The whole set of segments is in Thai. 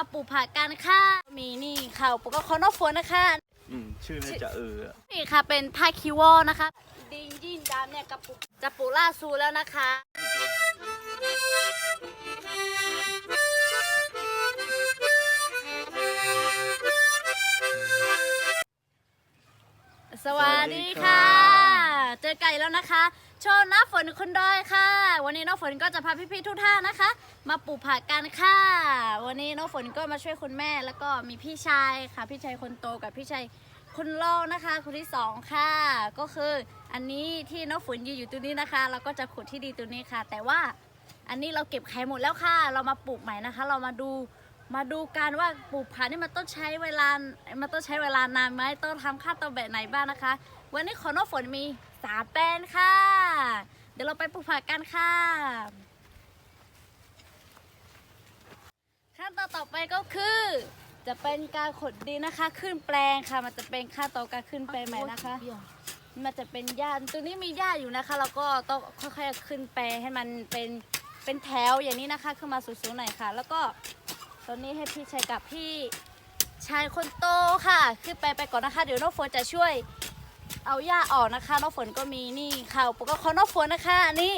มาปลูกผักกันค่ะ มีนี่ค่ะอุปกรณ์คอนอฟนนะคะ อืมชื่อน่าจะเอออะนี่ค่ะเป็นผ้าคิวอลนะคะ ดินยินดำเนี่ยกระปุกจะปลูกล่าซูแล้วนะคะ สวัสดีค่ะ เจอไก่แล้วนะคะ โชว์น้าฝนคนดอยค่ะ วันนี้น้องฝนก็จะพาพี่ๆทุกท่านนะคะ มาปลูกผักกันค่ะ วันนี้น้องฝนก็มาช่วยคุณแม่แล้วก็มีพี่ชายค่ะ พี่ชายคนโตกับพี่ชายคนรองนะคะ คนที่สองค่ะ ก็คืออันนี้ที่น้องฝนยืนอยู่ตรงนี้นะคะ เราก็จะขุดที่ดีตรงนี้ค่ะ แต่ว่าอันนี้เราเก็บไข่หมดแล้วค่ะ เรามาปลูกใหม่นะคะ เรามาดูมาดูกันว่าปลูกผักนี่มันต้องใช้เวลา มันต้องใช้เวลานานไหมต้องทำขั้นตอนแบบไหนบ้างนะคะ วันนี้ขอน้องฝนมี สามแปนค่ะ เดี๋ยวเราไปปลูกผักกันค่ะ ขั้นตอนต่อไปก็คือ จะเป็นการขดดินนะคะ ขึ้นแปลงค่ะ มันจะเป็นขั้นตอนการขึ้นแปลงใหม่นะคะ มันจะเป็นหญ้าตรงนี้มีหญ้าอยู่นะคะเราก็ต้องค่อยๆขึ้นแปลงให้มันเป็นเป็นแถวอย่างนี้นะคะขึ้นมาสูงๆหน่อยค่ะ แล้วก็ตอนนี้ให้พี่ชายกับพี่ชายคนโตค่ะ ขึ้นไปไปก่อนนะคะ เดี๋ยวน้องฝนจะช่วย เอาหญ้าออกนะคะน้องฝนก็มีนี่ค่ะอุปกรณ์ของน้องฝนนะคะอันนี้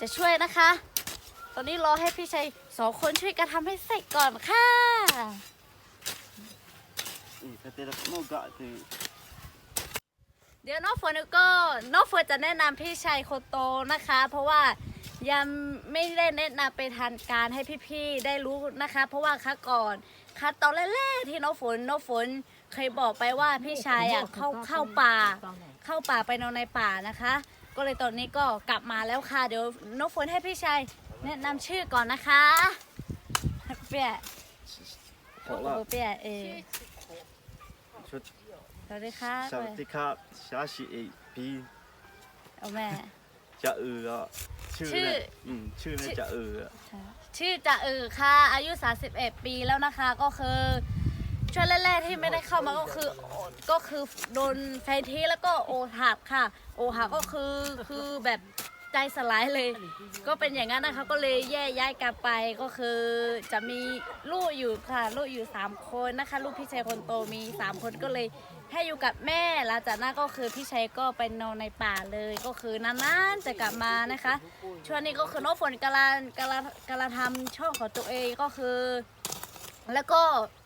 จะช่วยนะคะ ตอนนี้รอให้พี่ชายสองคนช่วยกันทำให้เสร็จก่อนค่ะเดี๋ยวน้องฝนก็น้องฝนจะแนะนำพี่ชายคนโตนะคะ เพราะว่ายังไม่ได้แนะนำเป็นทางการให้พี่ๆได้รู้นะคะ เพราะว่าครั้งก่อนคัดตอนแรกๆที่น้องฝนน้องฝน เคยบอกไปว่าพี่ชายอะเข้าเข้าป่า เข้าป่าไปนอนในป่านะคะ ก็เลยตอนนี้ก็กลับมาแล้วค่ะ เดี๋ยวน้องฝนให้พี่ชายแนะนำชื่อก่อนนะคะเปียเพโอ้ราะโหว่าเปียเออชุดสวัสดีค่ะสวัสดีครับชาชิเอพีเอาแม่ จะเอออะชื่อชื่อ เนี่ยอืมชื่อน่าจะเอออะชื่อจะเออค่ะ อายุ 31 ปีแล้วนะคะ ก็คือ ช่วงแรกๆที่ไม่ได้เข้ามาก็คือก็คือโดนแฟนทีแล้วก็โอหักค่ะ โอหักก็คือคือแบบใจสลายเลย ก็เป็นอย่างนั้นนะคะก็เลยแยกย้ายกันไปก็คือจะมีลูกอยู่ค่ะ ลูกอยู่3คนนะคะ ลูกพี่ชายคนโตมี3คนก็เลยให้อยู่กับแม่หลังจากนั้นก็คือพี่ชัยก็ไปนอนในป่าเลยก็คือนานๆจะกลับมานะคะ ช่วงนี้ก็คือน้องฝนกำลังกำลังกำลังทำช่องของตัวเองก็คือ แล้วก็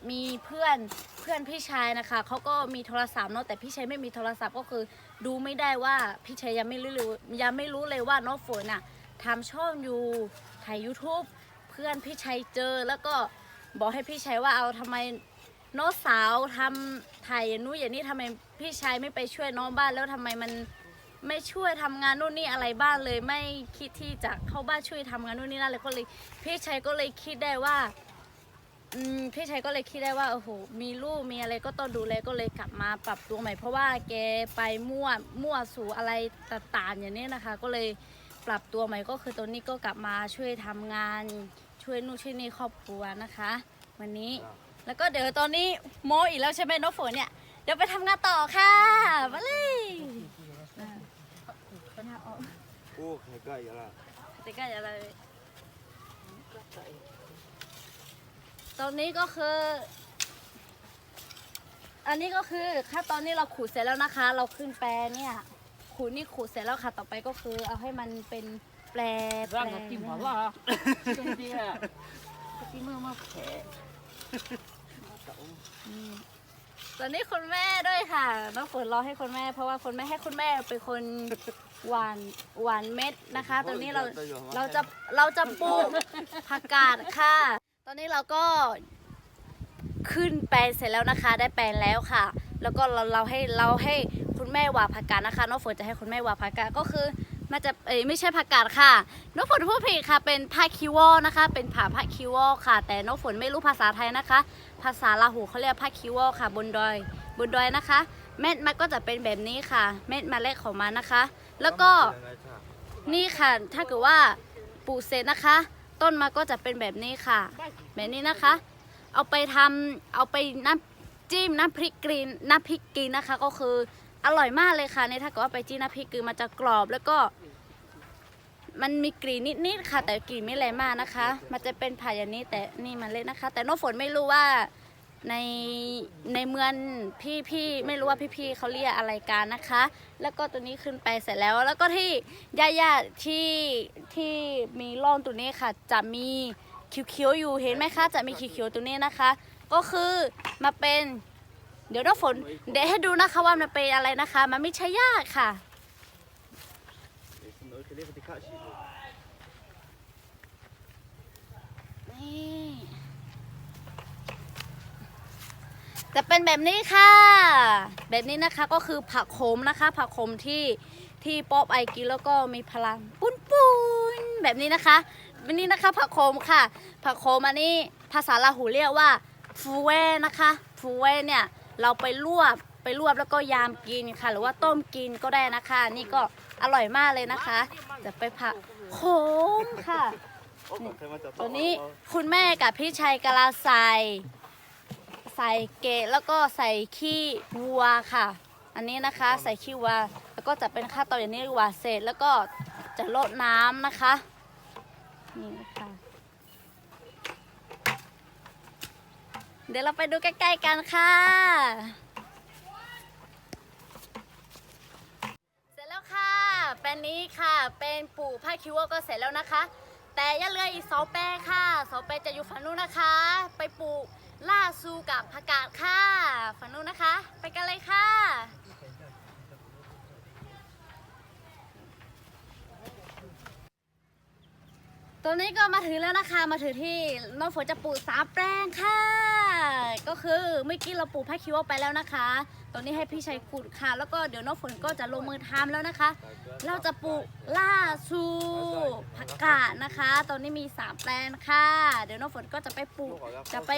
มีเพื่อนเพื่อนพี่ชายนะคะเขาก็มีโทรศัพท์เนาะแต่พี่ชายไม่มีโทรศัพท์ก็คือดูไม่ได้ว่าพี่ชายยังไม่รู้ยังไม่รู้เลยว่าน้องฝนอะทำช่องอยู่ถ่าย YouTube เพื่อนพี่ชัยเจอแล้วก็บอกให้พี่ชัยว่าเอาทำไมน้องสาวทำถ่ายนู้นอย่างนี้ทำไมพี่ชายไม่ไปช่วยน้องบ้านแล้วทำไมมันไม่ช่วยทำงานนู่นนี่อะไรบ้างเลย ไม่คิดที่จะเข้าบ้านช่วยทำงานนู่นนี่นั่นเลยก็เลยพี่ชัยก็เลยคิดได้ว่า อืมพี่ชัยก็เลยคิดได้ว่าโอ้โหมีลูกมีอะไรก็ต้องดูแลก็เลยกลับมาปรับตัวใหม่ เพราะว่าแกไปมั่วมั่วสู่อะไรต่างๆอย่างนี้นะคะ ก็เลยปรับตัวใหม่ก็คือตอนนี้ก็กลับมาช่วยทำงาน ช่วยนู่นช่วยนี่ครอบครัวนะคะ วันนี้แล้วก็เดี๋ยวตอนนี้โมอีกแล้วใช่ไหมน้องฝนเนี่ยเดี๋ยวไปทำงานต่อค่ะมาเลยอ่าโอ้ใครใกล้ยังละจะใกล้อะไร ตอนนี้ก็คือ อันนี้ก็คือขั้ตอนนี้เราขูดเสร็จแล้วนะคะ เราขึ้นแปรเนี่ยขูดนี่ขูดเสร็จแล้วค่ะ ต่อไปก็คือ เอาให้มันเป็นแปรแปรร่างกับกิมหัวว่าจริงดีอะที่มือมาแผลตอนนี้คุณแม่ด้วยค่ะน้องฝนรอให้คุณแม่ เพราะว่าคุณแม่ให้คุณแม่เป็นคนหวานหวานเม็ดนะคะ ตอนนี้เราเราจะเราจะปลูกผักกาดค่ะ อนนี้เราก็ขึ้นแปลงเสร็จแล้วนะคะ ได้แปลงแล้วค่ะ แล้วก็เราเราให้เราให้คุณแม่วานผักกาดนะคะน้องฝนจะให้คุณแม่วานผักกาดก็คือมันจะเอ้ยไม่ใช่ผักกาดค่ะน้องฝนพูดผิดค่ะ เป็นผ้าคิวอลนะคะ เป็นผ่าผ้าคิวอลค่ะ แต่น้องฝนไม่รู้ภาษาไทยนะคะ ภาษาลาหูเขาเรียกผ้าคิวอลค่ะ บนดอย บนดอยนะคะ เม็ดมันก็จะเป็นแบบนี้ค่ะ เม็ดมาเล็ดของมันนะคะ แล้วก็นี่ค่ะถ้าเกิดว่าปลูกเสร็จนะคะ ต้นมาก็จะเป็นแบบนี้ค่ะ แบบนี้นะคะ เอาไปทำเอาไปน้ำจิ้มน้ำพริกกรีนน้ำพริกกรีนนะคะ ก็คืออร่อยมากเลยค่ะเน่ถ้าเกิดว่าไปจิ้มน้ำพริกคือมันจะกรอบแล้วก็ มันมีกรีนนิดๆค่ะ แต่กรีนไม่แรงมากนะคะ มันจะเป็นผ่าอย่างนี้แต่นี่มันเล็กนะคะ แต่น้องฝนไม่รู้ว่า ในในเมืองพี่พี่ไม่รู้ว่าพี่พี่เขาเรียกอะไรกันนะคะ แล้วก็ตัวนี้ขึ้นไปเสร็จแล้ว แล้วก็ที่ย่าๆที่ที่มีร่องตัวนี้ค่ะ จะมีเขียวๆอยู่เห็นไหมคะ จะมีเขียวๆตัวนี้นะคะ ก็คือมาเป็น เดี๋ยวน้องฝนเดี๋ยวให้ดูนะคะว่ามันเป็นอะไรนะคะ มันไม่ใช่หญ้าค่ะ นี่ จะเป็นแบบนี้ค่ะ แบบนี้นะคะก็คือผักโขมนะคะ ผักโขมที่ที่ป๊อปไอกินแล้วก็มีพลังปุ้นปุ้นๆแบบนี้นะคะแบบนี้นะคะ ผักโขมค่ะ ผักโขมอันนี้ภาษาลาหูเรียกว่าฟูเวนะคะฟูเวเนี่ยเราไปลวกไปลวกแล้วก็ยามกินค่ะ หรือว่าต้มกินก็ได้นะคะ นี่ก็อร่อยมากเลยนะคะจะไปผักโขมค่ะตัวนี้คุณแม่กับพี่ชัยกะลาใส่ ใส่เกะแล้วก็ใส่ขี้วัวค่ะ อันนี้นะคะใส่ขี้วัวแล้วก็จะเป็นข้าวตอนอย่างนี้หวาเสร็จแล้วก็จะลดน้ำนะคะนี่ค่ะเดี๋ยวเราไปดูใกล้ๆกันค่ะ เสร็จแล้วค่ะแปลงนี้ค่ะ เป็นปลูกผ้าคิวก็เสร็จแล้วนะคะ แต่ยังเหลืออีกสองแปลงค่ะสองแปลงจะอยู่ฝั่งนู้นนะคะ ไปปลูก ล่าซูกับผักกาดค่ะฝั่งนู้นนะคะ ไปกันเลยค่ะ ตอนนี้ก็มาถึงแล้วนะคะมาถึงที่น้องฝนจะปลูกสามแปลงค่ะ ก็คือเมื่อกี้เราปลูกผ้าคิวไปแล้วนะคะ ตอนนี้ให้พี่ชัยขุดค่ะ แล้วก็เดี๋ยวน้องฝนก็จะลงมือทำแล้วนะคะ เราจะปลูกล่าชูผักกาดนะคะ ตอนนี้มีสามแปลงค่ะ เดี๋ยวน้องฝนก็จะไปปลูกจะไป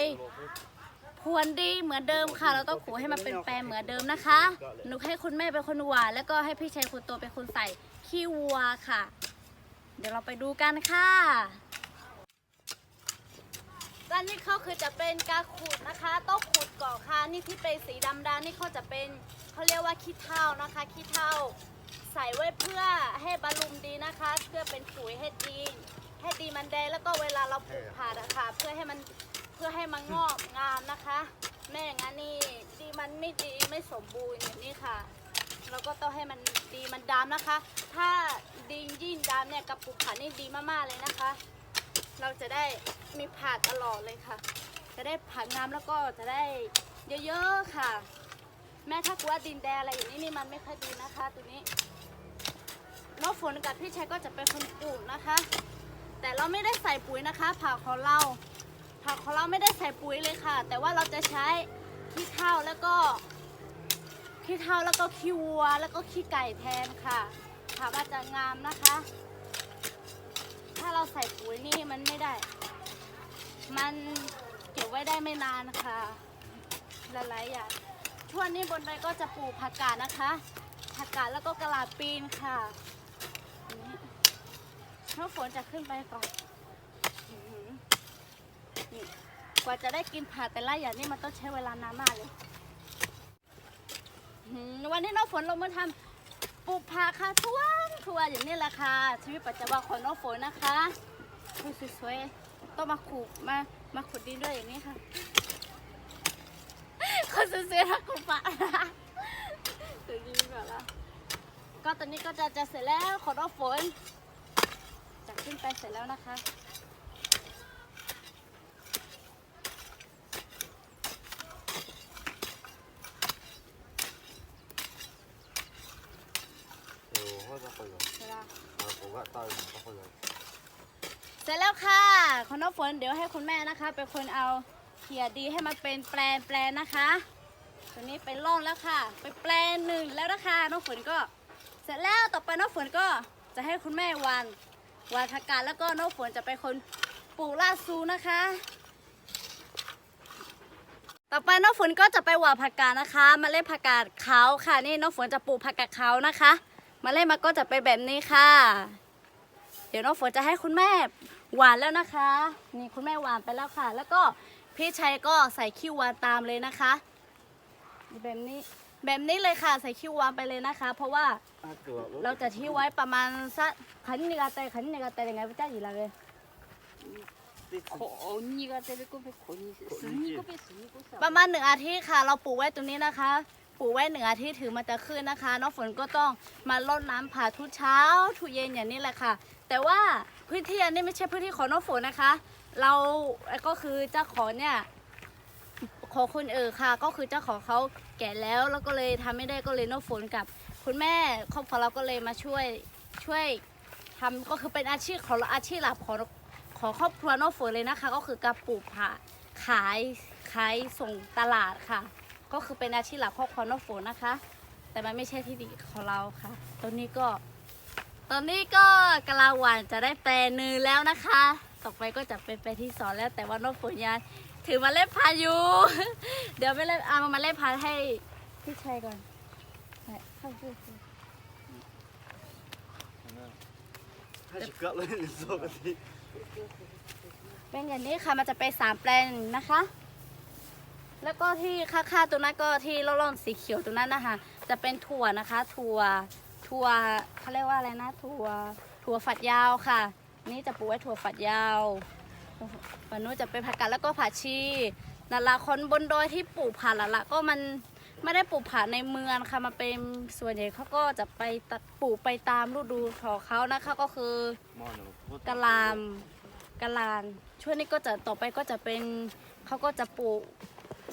พรวนดีเหมือนเดิมค่ะ เราต้องขูดให้มันเป็นแปลงเหมือนเดิมนะคะ หนูให้คุณแม่เป็นคนหวานแล้วก็ให้พี่ชัยคนโตเป็นคนใส่ขี้วัวค่ะ เดี๋ยวเราไปดูกันค่ะด้านนี้เขาคือจะเป็นการขูดนะคะต้องขูดก่อนค่ะนี่ที่เป็นสีดำดานี่เขาจะเป็นเขาเรียกว่าขี้เถ้านะคะขี้เถ้าใส่ไว้เพื่อให้บำรุงดีนะคะ เพื่อเป็นปุ๋ยให้ดีให้ดีมันแดงแล้วก็เวลาเราปลูกผักอะค่ะเพื่อให้มันเพื่อให้มันงอกงามนะคะไม่อย่างนั้นนี่ดีมันไม่ดีไม่สมบูรณ์อย่างนี้ค่ะ เราก็ต้องให้มันดีมันดำนะคะ ถ้าดียิ่งดำเนี่ยกับปลูกผักนี่ดีมากๆเลยนะคะ เราจะได้มีผักตลอดเลยค่ะ จะได้ผักงามแล้วก็จะได้เยอะๆค่ะ แม้ถ้ากลัวดินแดงอะไรอย่างนี้นี่มันไม่ค่อยดีนะคะตัวนี้น้องฝนกับพี่ชัยก็จะเป็นคนปลูกนะคะ แต่เราไม่ได้ใส่ปุ๋ยนะคะ ผักของเรา ผักของเราไม่ได้ใส่ปุ๋ยเลยค่ะ แต่ว่าเราจะใช้ขี้เถ้าแล้วก็ ขี้เถ้าแล้วก็ขี้วัว แล้วก็ขี้ไก่แทนค่ะผักว่าจะงามนะคะ ถ้าเราใส่ปุ๋ยนี่มันไม่ได้ มันเก็บไว้ได้ไม่นานค่ะหลายๆอย่างช่วงนี้บนใบก็จะปลูกผักกาดนะคะผักกาดแล้วก็กระล่ำปีนค่ะนี่ถ้าฝนจะขึ้นไปก่อนกว่าจะได้กินผักแต่ละอย่างนี่มันต้องใช้เวลานานมากเลย อื้อหือวันนี้น้องฝนลงมาทำปลูกผักค่ะทั่วทั่วอย่างนี้แหละค่ะชีวิตประจำวันของน้องฝนนะคะดูสวยๆต้องมาขูดมามาขุดดินด้วยอย่างนี้ค่ะคนสวยๆทักคุณปะตัวนี้แบบว่าก็ตอนนี้ก็จะจะเสร็จแล้วของน้องฝนจะขึ้นไปเสร็จแล้วนะคะ เวลา เสร็จแล้ว ค่ะคุณน้ำฝนเดี๋ยวให้คุณแม่นะคะ เป็นคนเอาเขียดีให้มันเป็นแปลนแปลนนะคะ ตัวนี้เป็นร่องแล้วค่ะไปแปลนหนึ่งแล้วนะคะน้องฝนก็ เสร็จแล้วต่อไปน้องฝนก็จะให้คุณแม่วานวานผักกาดแล้วก็น้องฝนจะเป็นคนปลูกลาซูนะคะ ต่อไปน้องฝนก็จะไปหว่านผักกาดนะคะมาเล่นผักกาดขาวค่ะ นี่น้องฝนจะปลูกผักกาดขาวนะคะ มาเล่นมันก็จะเป็นแบบนี้ค่ะ เดี๋ยวน้องฝนจะให้คุณแม่ หวานแล้วนะคะ นี่คุณแม่หวานไปแล้วค่ะ แล้วก็พี่ชัยก็ใส่คิวหวานตามเลยนะคะ แบบนี้แบบนี้เลยค่ะใส่คิวหวานไปเลยนะคะ เพราะว่าเราจะทิ้งไว้ประมาณสักขันนิกาเตขันนิกาเตยังไงพระเจ้าอยู่ละเลยประมาณหนึ่งอาทิตย์ค่ะ เราปลูกไว้ตรงนี้นะคะปลูกไว้หนึ่งอาทิตย์ถือมันจะขึ้นนะคะ น้องฝนก็ต้องมาลดน้ำผ่าทุกเช้าทุกเย็นอย่างนี้แหละค่ะ แต่ว่าพื้นที่อันนี้ไม่ใช่พื้นที่ของน้องฝนนะคะ เราก็คือเจ้าของเนี่ยของคนเออค่ะ ก็คือเจ้าของเขาแก่แล้วแล้วก็เลยทำไม่ได้ก็เลยน้องฝนกับ คุณแม่ครอบครัวเราก็เลยมาช่วยช่วยทำก็คือเป็นอาชีพของเราอาชีพหลักของของครอบครัวน้องฝนเลยนะคะ ก็คือการปลูกผักขายขายส่งตลาดค่ะ ก็คือเป็นอาชีพหลักครอบครัวน้องฝนนะคะ แต่มันไม่ใช่ที่ดีของเราค่ะ ตอนนี้ก็ ตอนนี้ก็กะลาหวานจะได้แปลนือแล้วนะคะ ต่อไปก็จะเป็นแปที่สอนแล้วแต่ว่าน้องฝนยางถือมาเล่นพายุ เดี๋ยวไปเล่นอามาเล่นพายให้พี่ชายก่อนเข้าไปเป็นอย่างนี้ค่ะมันจะไปสามแปลนนะคะ แล้วก็ที่ค่าๆตัวนั้นก็ที่ร่องๆสีเขียวตัวนั้นนะคะจะเป็นถั่วนะคะ ถั่ว ถั่วเขาเรียกว่าอะไรนะถั่วถั่วฝัดยาวค่ะ นี่จะปลูกไว้ถั่วฝัดยาวฝั่งนู้นจะเป็นผักกาดแล้วก็ผักชีนั่นละคนบนดอยที่ปลูกผักหลักๆก็มันไม่ได้ปลูกผักในเมืองค่ะมันเป็นส่วนใหญ่เขาก็จะไปปลูกไปตามฤดูของเขานะคะก็คือกะลามกะลานช่วงนี้ก็จะต่อไปก็จะเป็นเขาก็จะปลูก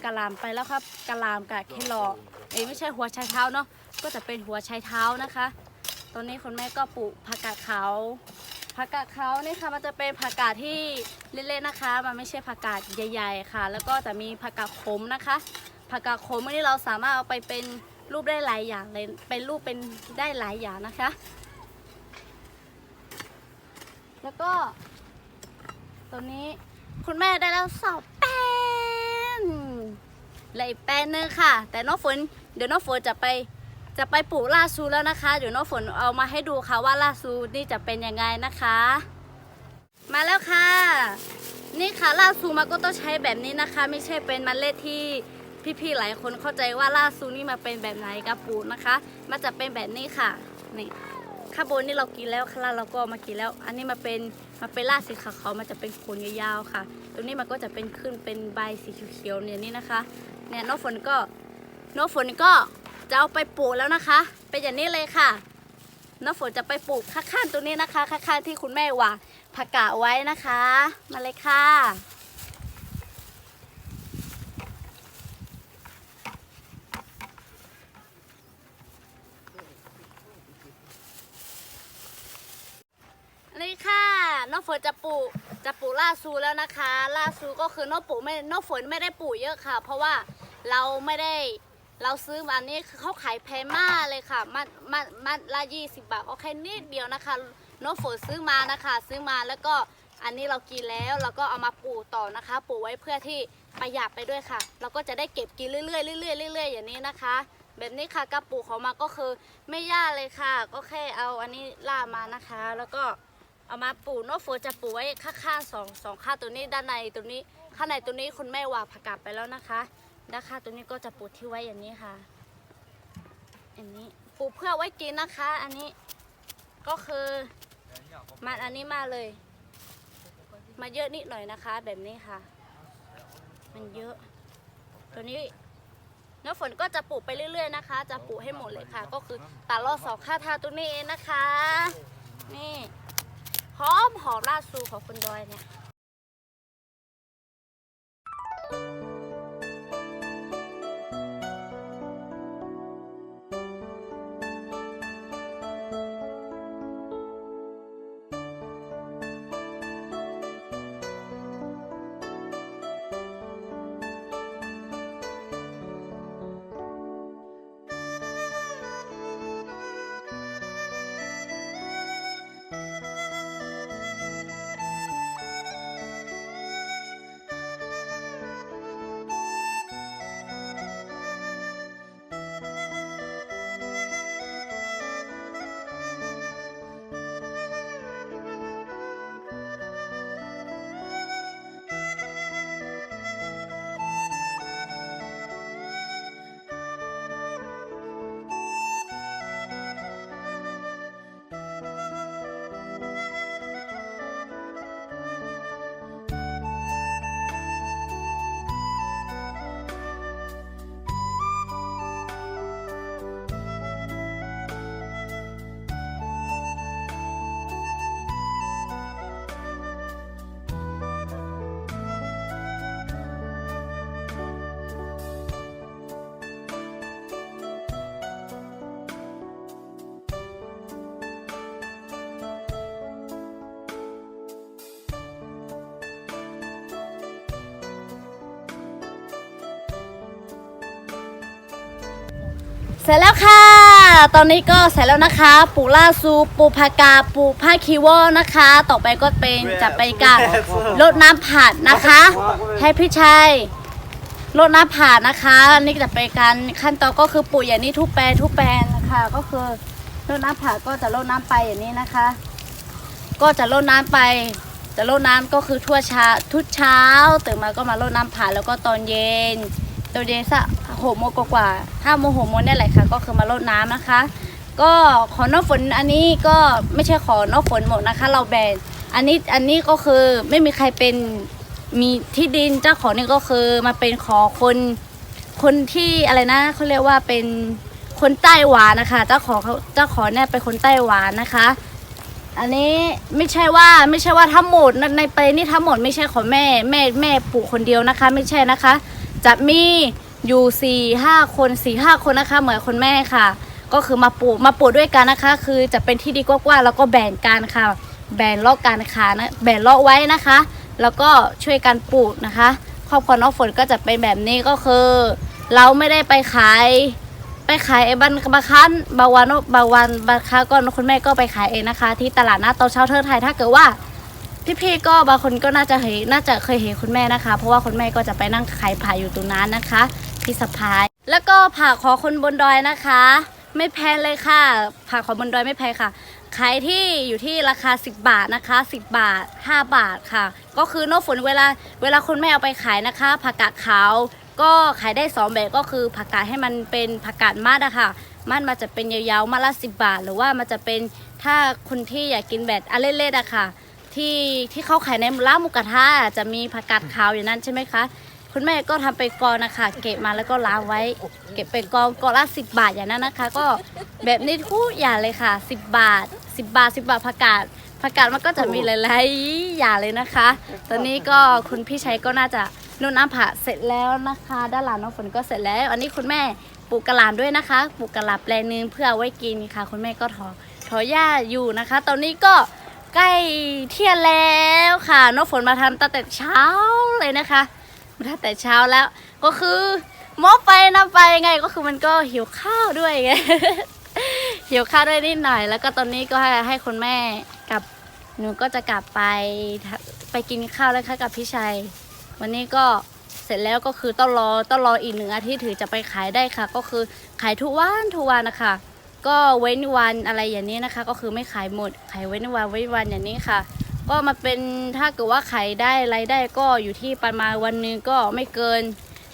กะลามไปแล้วครับกะลามกับเคลอเอ้ไม่ใช่หัวไชเท้าเนาะ ก็จะเป็นหัวไชเท้านะคะ ตอนนี้คุณแม่ก็ปลูกผักกาดขาวผักกาดขาวนี่ค่ะมันจะเป็นผักกาดที่เล็กๆนะคะ มันไม่ใช่ผักกาดใหญ่ ๆ ค่ะ แล้วก็จะมีผักกาดขมนะคะผักกาดขมอันนี้เราสามารถเอาไปเป็นรูปได้หลายอย่างเลยเป็นรูปเป็นได้หลายอย่างนะคะ แล้วก็ตัวนี้คุณแม่ได้แล้วสอบแป้นเลยแป้นนึงค่ะ แต่น้องฝนเดี๋ยวน้องฝนจะไป จะไปปลูกลาซูแล้วนะคะ เดี๋ยวน้องฝนเอามาให้ดูค่ะว่าลาซูนี่จะเป็นยังไงนะคะ มาแล้วค่ะ นี่ค่ะลาซูมาก็ต้องใช้แบบนี้นะคะ ไม่ใช่เป็นมันเล็ดที่พี่ๆหลายคนเข้าใจว่าลาซูนี่มาเป็นแบบไหนกับปลูกนะคะ มันจะเป็นแบบนี้ค่ะนี่ข้างบนนี่เรากินแล้วข้างล่างเราก็เอามากินแล้ว อันนี้มาเป็นมาเป็นราสีขาวๆมันจะเป็นขนยาวๆค่ะ ตรงนี้มันก็จะเป็นขึ้นเป็นใบสีเขียวๆเนี่ยนี่นะคะเนี่ยน้องฝนก็น้องฝนก็ จะเอาไปปลูกแล้วนะคะ เป็นอย่างนี้เลยค่ะน้องฝนจะไปปลูกข้างๆตรงนี้นะคะข้างๆที่คุณแม่วางผักกาดไว้นะคะ มาเลยค่ะ นี่ค่ะน้องฝนจะปลูกจะปลูกล่าซูแล้วนะคะล่าซูก็คือน้องปลูกไม่น้องฝนไม่ได้ปลูกเยอะค่ะ เพราะว่าเราไม่ได้ เราซื้อมาอันนี้เขาขายแพงมากเลยค่ะ มัดมัดมัดละยี่สิบบาทก็แค่นิดเดียวนะคะ น้องฝนซื้อมานะคะ ซื้อมาแล้วก็อันนี้เรากินแล้วเราก็เอามาปลูกต่อนะคะ ปลูกไว้เพื่อที่ประหยัดไปด้วยค่ะ เราก็จะได้เก็บกินเรื่อยๆเรื่อยๆเรื่อยๆอย่างนี้นะคะ แบบนี้ค่ะกระปุกของมาก็คือไม่ยากเลยค่ะ ก็แค่เอาอันนี้ล่ามานะคะ แล้วก็เอามาปลูกโนตโฟจะปลูกไว้ข้างๆสองสองข้างตัวนี้ด้านในตัวนี้ ข้างในตัวนี้คุณแม่วางผักกาดไปแล้วนะคะ นข้างตัวนี้ก็จะปลูที่ไว้อย่างนี้ค่ะอันนี้ปลูเพื่อไว้กินนะคะ อันนี้ก็คือมาอันนี้มาเลย มาเยอะนิดหน่อยนะคะ แบบนี้ค่ะ มันเยอะ ตัวนี้น้ำฝนก็จะปลูกไปเรื่อย ๆ นะคะ จะปลูกให้หมดเลยค่ะ ก็คือตาลอดสองข้าทาตัวนี้เองนะคะ นี่หอมหอมราดซูของคุณดอยเนี่ย สร็จแล้วค่ะ ตอนนี้ก็เสร็จแล้วนะคะ ปูล่าซูปูพากาปูผ้าคีวอนะคะ ต่อไปก็เป็นจะไปการลดน้ำผัดนะคะ ให้พี่ชัยลดน้ำผัดนะคะ นี่จะเป็นการขั้นตอนก็คือปูอย่างนี้ทุกแปรทุกแปรนะคะ ก็คือลดน้ำผัดก็จะลดน้ำไปอย่างนี้นะคะ ก็จะลดน้ำไป จะลดน้ำก็คือทั่วเช้าทุกเช้าตื่นมาก็มาลดน้ำผ่านแล้วก็ตอนเย็น ตอนเย็นสักหกโมงกว่าห้าโมงหกโมงเนี่ยแหละค่ะ ก็คือมาลดน้ำนะคะ ก็ขอนอกฝนอันนี้ก็ไม่ใช่ขอนอกฝนหมดนะคะ เราแบ่งอันนี้อันนี้ก็คือไม่มีใครเป็นมีที่ดินเจ้าของนี่ก็คือมาเป็นขอคนคนที่อะไรนะเขาเรียกว่าเป็นคนไต้หวันนะคะ เจ้าของเขาเจ้าของเนี่ยเป็นคนไต้หวันนะคะ อันนี้ไม่ใช่ว่าไม่ใช่ว่าทั้งหมดในในเปนี่ทั้งหมดไม่ใช่ของแม่แม่แม่ปลูกคนเดียวนะคะ ไม่ใช่นะคะ จะมีอยู่สี่ห้าคนสี่ห้าคนนะคะ เหมือนคนแม่ค่ะ ก็คือมาปลูกมาปลูกด้วยกันนะคะ คือจะเป็นที่ดีกว้างๆแล้วก็แบ่งกันค่ะ แบ่งลอกการขายนะแบ่งลอกไว้นะคะ แล้วก็ช่วยกันปลูกนะคะครอบครัวน้องฝนก็จะเป็นแบบนี้ก็คือ เราไม่ได้ไปขาย ไปขายไอ้บันบาครั้งบาวันบาวันบาครั้งก็คุณแม่ก็ไปขายเองนะคะ ที่ตลาดหนัดตเช้าเทิดไทยถ้าเกิดว่า พี่ๆก็บางคนก็น่าจะเห็นน่าจะเคยเห็นคุณแม่นะคะ เพราะว่าคุณแม่ก็จะไปนั่งขายผ่าอยู่ตรงนั้นนะคะที่สะพาย แล้วก็ผ่าขอคนบนดอยนะคะ ไม่แพงเลยค่ะ ผ่าขอบนดอยไม่แพงค่ะขายที่อยู่ที่ราคา 10 บาทนะคะ 10 บาท 5 บาทค่ะ ก็คือนอกฝนเวลาเวลาคุณแม่เอาไปขายนะคะผักกาดขาวก็ขายได้สองแบบก็คือผักกาดให้มันเป็นผักกาดมัดอะค่ะ มัดมาจะเป็นยาวๆมาละสิบบาท หรือว่ามันจะเป็นถ้าคนที่อยากกินแบบอันเล็ดๆอะค่ะ ที่ที่เขาขายในร้านหมูกระทะจะมีผักกาดขาวอย่างนั้นใช่ไหมคะ คุณแม่ก็ทำไปกรนะคะ เก็บมาแล้วก็ล้างไว้ เก็บไปกรกรละสิบบาทอย่างนั้นนะคะ ก็แบบนี้ทุกอย่างเลยค่ะสิบบาทสิบบาทสิบบาทผักกาดผักกาดมันก็จะมีหลายๆอย่างเลยนะคะ ตอนนี้ก็คุณพี่ชัยก็น่าจะนุ่นน้ำผ่าเสร็จแล้วนะคะ ด้านหลังน้องฝนก็เสร็จแล้ว อันนี้คุณแม่ปลูกกระหล่ำด้วยนะคะ ปลูกกระหล่ำแปลงนึงเพื่อไว้กินค่ะ คุณแม่ก็ถอถอหญ้าอยู่นะคะ ตอนนี้ก็ ใกล้เที่ยงแล้วค่ะน้องฝนมาทำตั้งแต่เช้าเลยนะคะมาตั้งแต่เช้าแล้ว ก็คือมอไปนำไปไงก็คือมันก็หิวข้าวด้วยไงหิวข้าวด้วยนิดหน่อย แล้วก็ตอนนี้ก็ให้ให้คุณแม่กับหนูก็จะกลับไปไปกินข้าวแล้วค่ะกับพี่ชัย วันนี้ก็เสร็จแล้วก็คือต้องรอต้องรออีกหนึ่งอาทิตย์ถือจะไปขายได้ค่ะ ก็คือขายทุกวันทุกวันนะคะ ก็เว้นวันอะไรอย่างนี้นะคะ ก็คือไม่ขายหมดขายเว้นวันเว้นวันอย่างนี้ค่ะ ก็มาเป็นถ้าเกิดว่าขายได้รายได้ก็อยู่ที่ประมาณวันนึงก็ไม่เกิน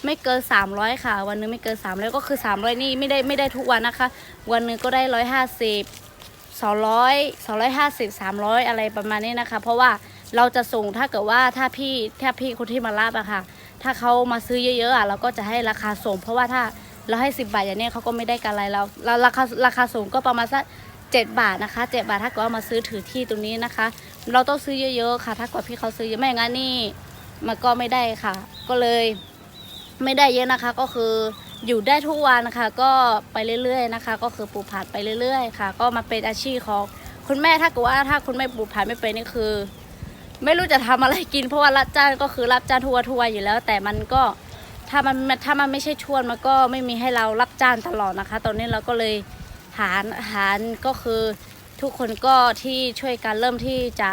ไม่เกิน 300 ค่ะ วันนึงไม่เกิน300ก็คือ 300 นี่ไม่ได้ไม่ได้ทุกวันนะคะ วันนึงก็ได้ 150 200 250 300 อะไรประมาณนี้นะคะ เพราะว่าเราจะส่งถ้าเกิดว่าถ้าพี่ถ้าพี่คนที่มารับอะค่ะ ถ้าเขามาซื้อเยอะๆอะเราก็จะให้ราคาส่ง เพราะว่าถ้า เราให้ 10 บาทอย่างเนี้ยเขาก็ไม่ได้กำไรเราเราราคาราคาสูงก็ประมาณสัก7บาทนะคะ 7 บาทถ้าเกิดว่ามาซื้อถือที่ตรงนี้นะคะ เราต้องซื้อเยอะๆค่ะ ถ้าเกิดพี่เขาซื้อเยอะไม่อย่างนั้นนี่มันก็ไม่ได้ค่ะ ก็เลยไม่ได้เยอะนะคะก็คืออยู่ได้ทุกวันนะคะก็ไปเรื่อยๆนะคะ ก็คือปลูกผักไปเรื่อยๆค่ะ ก็มาเป็นอาชีพของคุณแม่ถ้าเกิดว่าถ้าคุณแม่ปลูกผักไม่เป็นนี่คือ ไม่รู้จะทำอะไรกินเพราะว่ารับจ้างก็คือรับจ้างทัวทัวๆอยู่แล้ว แต่มันก็ ถ้ามันถ้ามันไม่ใช่ชวนมันก็ไม่มีให้เรารับจ้างตลอดนะคะ ตอนนี้เราก็เลยหารหารก็คือทุกคนก็ที่ช่วยกันเริ่มที่จะ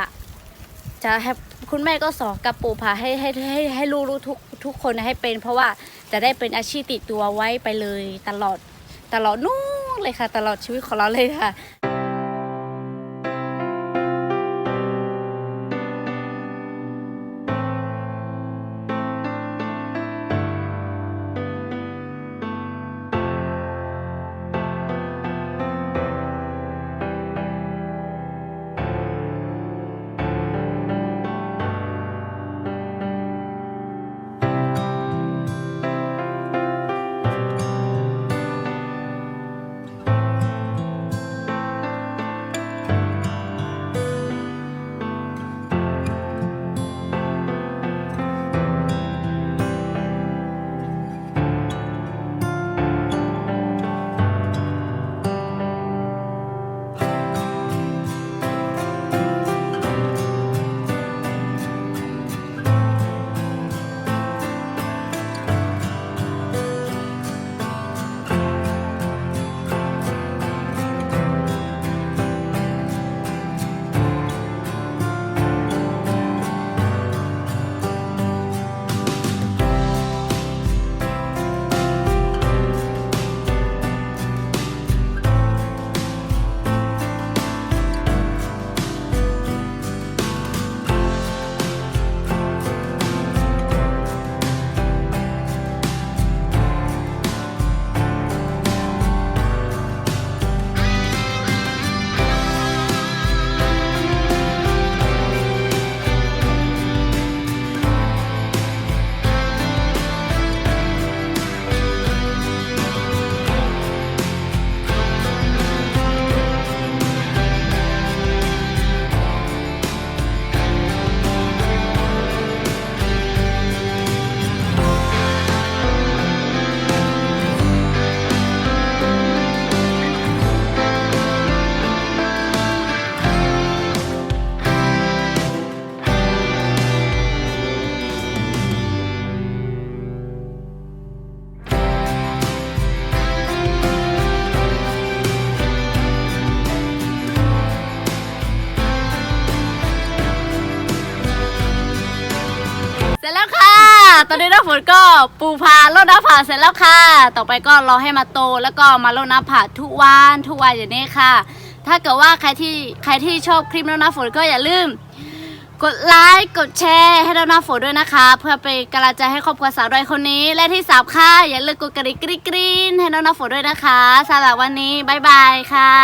จะให้คุณแม่ก็สอนกับปู่ผาให้ให้ให้ให้ลูกๆทุกทุกคนให้เป็น เพราะว่าจะได้เป็นอาชีพติดตัวไว้ไปเลยตลอดตลอดนู้นเลยค่ะ ตลอดชีวิตของเราเลยค่ะ ฝนก็ปูพาลดน้ำผ่าเสร็จแล้วค่ะ ต่อไปก็รอให้มาโตแล้วก็มาลดน้ำผ่าทุกวันทุกวันอย่างนี้ค่ะ ถ้าเกิดว่าใครที่ใครที่ชอบคลิปน้องน้ำฝนก็อย่าลืม กดไลค์กดแชร์ให้น้องน้ำฝนด้วยนะคะ เพื่อเป็นกำลังใจให้ครอบครัวสาวดอยคนนี้ และที่สามค่ะอย่าลืมกดกระดิ่งกริ๊งกริ๊งให้น้องน้ำฝนด้วยนะคะสำหรับวันนี้บายบายค่ะ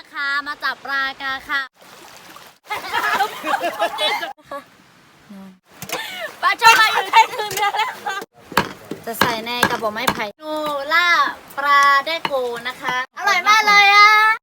นะคะ มาจับปลากันค่ะปลาชอนมาอยู่ในคืนเดียวแล้วจะใส่ในกระบอกไม้ไผ่นูล่าปลาได้โกนะคะ อร่อยมากเลยอะ